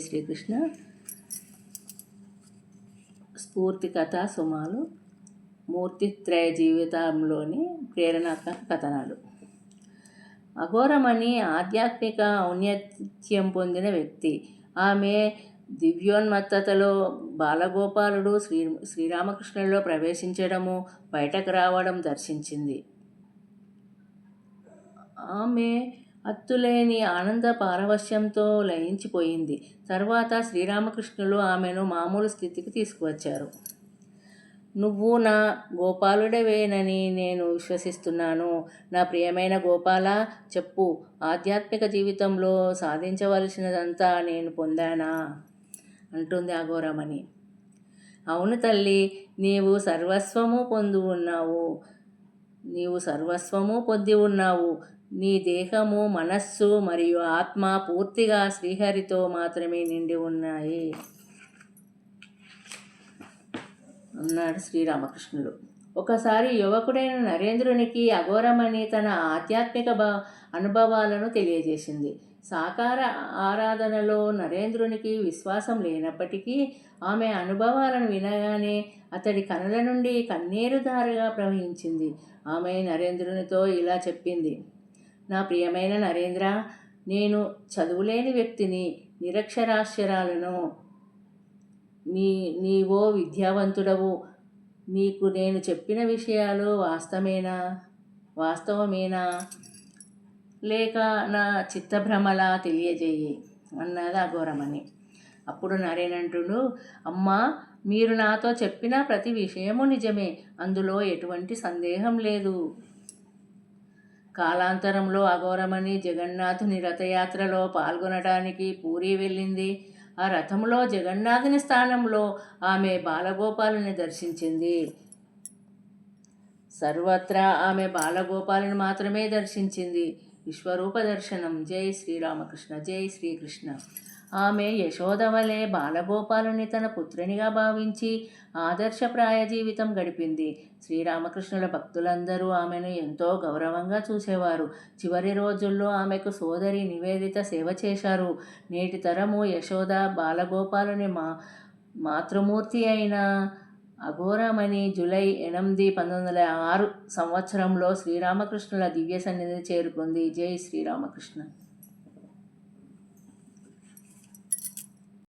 శ్రీకృష్ణ. స్ఫూర్తి కథ సుమాలు మూర్తిత్రయ జీవితంలోని ప్రేరణాత్మక కథనాలు. అఘోరమణి ఆధ్యాత్మిక ఔన్నత్యం పొందిన వ్యక్తి. ఆమె దివ్యోన్మత్తతలో బాలగోపాలుడు శ్రీ శ్రీరామకృష్ణుల్లో ప్రవేశించడము బయటకు రావడం దర్శించింది. ఆమె అత్తులేని ఆనంద పారవశ్యంతో లయించిపోయింది. తర్వాత శ్రీరామకృష్ణులు ఆమెను మామూలు స్థితికి తీసుకువచ్చారు. నువ్వు నా గోపాలుడవేనని నేను విశ్వసిస్తున్నాను. నా ప్రియమైన గోపాల చెప్పు ఆధ్యాత్మిక జీవితంలో సాధించవలసినదంతా నేను పొందానా? అంటుంది అఘోరమని అవును తల్లి నీవు సర్వస్వము పొంది ఉన్నావు నీవు సర్వస్వము పొంది ఉన్నావు. నీ దేహము మనస్సు మరియు ఆత్మ పూర్తిగా శ్రీహరితో మాత్రమే నిండి ఉన్నాయి. అన్నాడు శ్రీరామకృష్ణుడు. ఒకసారి యువకుడైన నరేంద్రునికి అఘోరమని తన ఆధ్యాత్మిక బ అనుభవాలను తెలియజేసింది. సాకార ఆరాధనలో నరేంద్రునికి విశ్వాసం లేనప్పటికీ ఆమె అనుభవాలను వినగానే అతడి కనుల నుండి కన్నీరు దారగా ప్రవహించింది. ఆమె నరేంద్రునితో ఇలా చెప్పింది. నా ప్రియమైన నరేంద్ర నేను చదువులేని వ్యక్తిని నిరక్షరాస్యరాలను. నీ నీవో విద్యావంతుడవు. నీకు నేను చెప్పిన విషయాలు వాస్తవేనా వాస్తవమేనా? లేక నా చిత్తభ్రమలా తెలియజేయి అన్నది అఘోరమని అప్పుడు నరేనంటుడు అమ్మా మీరు నాతో చెప్పిన ప్రతి విషయము నిజమే. అందులో ఎటువంటి సందేహం లేదు. కాలాంతరంలో అఘోరమణి జగన్నాథుని రథయాత్రలో పాల్గొనడానికి పూరి వెళ్ళింది. ఆ రథంలో జగన్నాథుని స్థానంలో ఆమె బాలగోపాలని దర్శించింది. సర్వత్రా ఆమె బాలగోపాలను మాత్రమే దర్శించింది. విశ్వరూప దర్శనం. జై శ్రీరామకృష్ణ. జై శ్రీకృష్ణ. ఆమె యశోదవలే బాలగోపాలుని తన పుత్రునిగా భావించి ఆదర్శప్రాయ జీవితం గడిపింది. శ్రీరామకృష్ణుల భక్తులందరూ ఆమెను ఎంతో గౌరవంగా చూసేవారు. చివరి రోజుల్లో ఆమెకు సోదరి నివేదిత సేవ చేశారు. నేటి తరము యశోద బాలగోపాలుని మా మాతృమూర్తి అయిన అఘోరమణి జూలై ఎనిమిది పంతొమ్మిది వందల ఆరు సంవత్సరంలో శ్రీరామకృష్ణుల దివ్య సన్నిధి చేరుకుంది. జై శ్రీరామకృష్ణ.